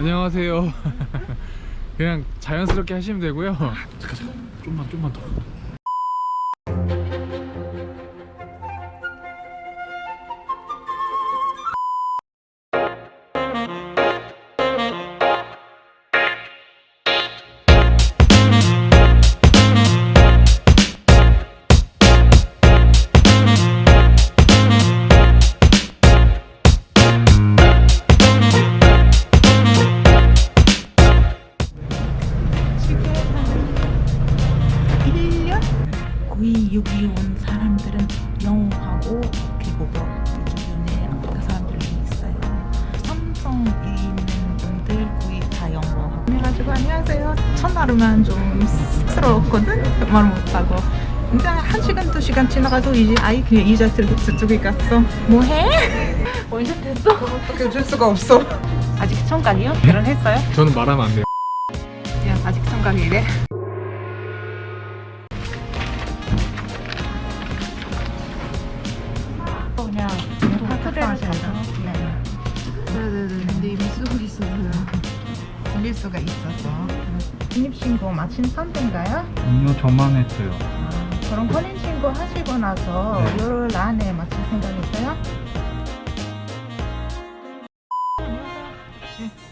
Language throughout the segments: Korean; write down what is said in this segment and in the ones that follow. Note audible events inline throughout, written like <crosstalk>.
안녕하세요. <laughs> 그냥 자연스럽게 하시면 되고요. 잠깐 잠깐 좀만 좀만 더. 거의 여기 온 사람들은 영어하고 비국어 기준에 아프리카 사람들이 있어요. 삼성에 있는 분들 거의 다 영어하고 그래가지고 안녕하세요. 첫날은 좀 쑥스러웠거든. 말 못하고. 근데 한 시간 두 시간 지나가도 이제 아이 그냥 이자 들고 저쪽에 갔어. 뭐해? <laughs> 원샷 됐어? 어떻게 줄 수가 없어. 아직 총각이요? 결혼했어요? 저는 말하면 안 돼요. 야 아직 총각이래. 수가 있어서. 혼입신고 마친 선대인가요? 아니요 저만 했어요 그럼 혼인신고 하시고 나서 네. 열흘 안에 마칠 생각이세요?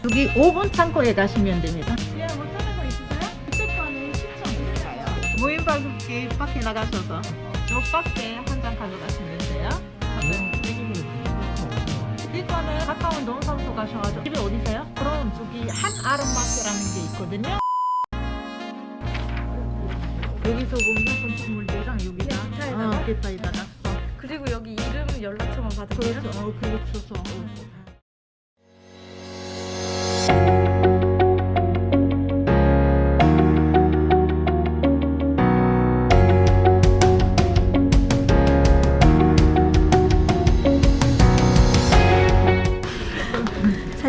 여기 5분 창고에 가시면 됩니다. 예, 못하는 거 있으세요? 입장권은 신청드려요. 무인 발급기 밖에 나가셔서 요 밖에 한 장 가져가시면 돼요. 이거는 가까운 농성소 가셔가지고 집에 어디세요? 저기 한 아름마트라는 게 있거든요. 여기서 보면 건축물대랑 여기다? 어, 기타에다가 써. 그리고 여기 이름 연락처만 받으세요? 그렇죠. 어, 그렇죠.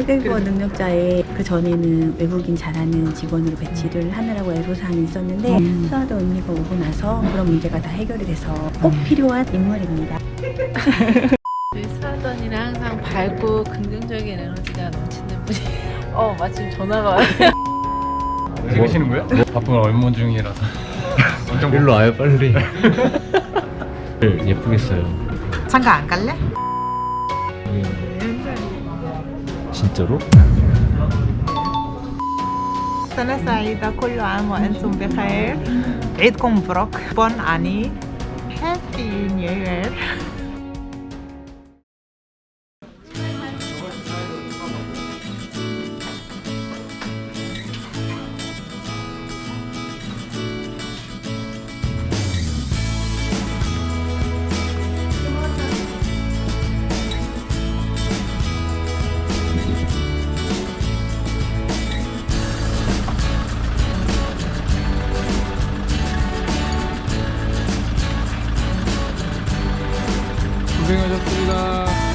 사교육보 능력자에 그 전에는 외국인 잘하는 직원으로 배치를 하느라고 애로사항이 있었는데 수아도 언니가 오고 나서 그런 문제가 다 해결이 돼서 꼭 필요한 인물입니다. 우리 수아전이는 항상 밝고 긍정적인 에너지가 넘치는 분이에요. <laughs> 어, 마침 전화가 와요. <laughs> 찍으시는 거예요? 바쁜 업무 중이라서. 엄청 일로 와요 빨리 <laughs> 예쁘게 써요 장가 안 갈래? 진짜로? سنة سعيدة كل عام وأنتم بخير عيدكم مبروك بون أني هابي نيو يير 고생하셨습니다.